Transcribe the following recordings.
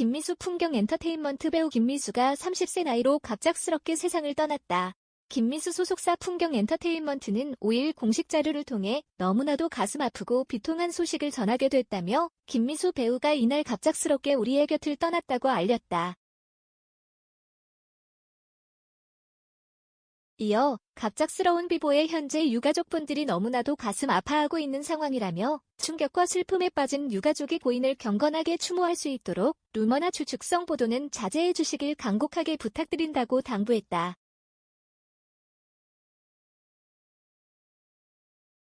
김미수 풍경 엔터테인먼트 배우 김미수가 30세 나이로 갑작스럽게 세상을 떠났다. 김미수 소속사 풍경 엔터테인먼트는 5일 공식 자료를 통해 너무나도 가슴 아프고 비통한 소식을 전하게 됐다며 김미수 배우가 이날 갑작스럽게 우리의 곁을 떠났다고 알렸다. 이어 갑작스러운 비보에 현재 유가족분들이 너무나도 가슴 아파하고 있는 상황이라며 충격과 슬픔에 빠진 유가족이 고인을 경건하게 추모할 수 있도록 루머나 추측성 보도는 자제해 주시길 간곡하게 부탁드린다고 당부했다.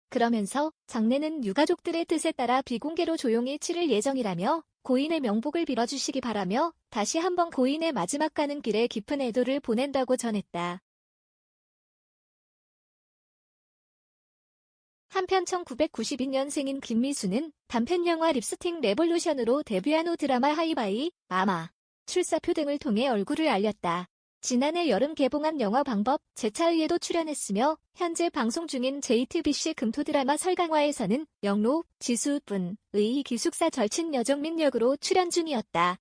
그러면서 장례는 유가족들의 뜻에 따라 비공개로 조용히 치를 예정이라며 고인의 명복을 빌어주시기 바라며 다시 한번 고인의 마지막 가는 길에 깊은 애도를 보낸다고 전했다. 한편 1992년생인 김미수는 단편 영화 립스틱 레볼루션으로 데뷔한 후 드라마 하이바이, 마마, 출사표 등을 통해 얼굴을 알렸다. 지난해 여름 개봉한 영화 방법 제차의에도 출연했으며 현재 방송 중인 JTBC 금토 드라마 설강화에서는 영로, 지수분, 의 기숙사 절친 여정민 역으로 출연 중이었다.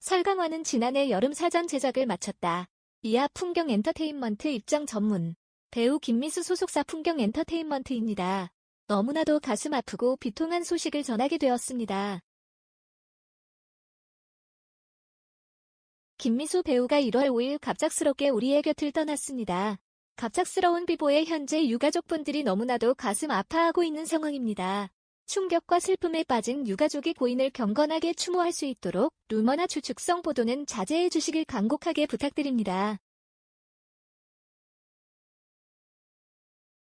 설강화는 지난해 여름 사전 제작을 마쳤다. 이하 풍경 엔터테인먼트 입장 전문 배우 김미수 소속사 풍경 엔터테인먼트입니다. 너무나도 가슴 아프고 비통한 소식을 전하게 되었습니다. 김미수 배우가 1월 5일 갑작스럽게 우리의 곁을 떠났습니다. 갑작스러운 비보에 현재 유가족분들이 너무나도 가슴 아파하고 있는 상황입니다. 충격과 슬픔에 빠진 유가족이 고인을 경건하게 추모할 수 있도록 루머나 추측성 보도는 자제해 주시길 간곡하게 부탁드립니다.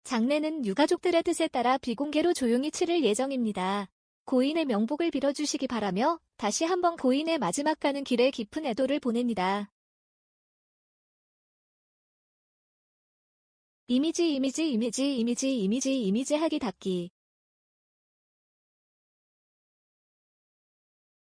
장례는 유가족들의 뜻에 따라 비공개로 조용히 치를 예정입니다. 고인의 명복을 빌어주시기 바라며 다시 한번 고인의 마지막 가는 길에 깊은 애도를 보냅니다. 이미지 이미지 이미지 이미지 이미지 이미지 하기 닫기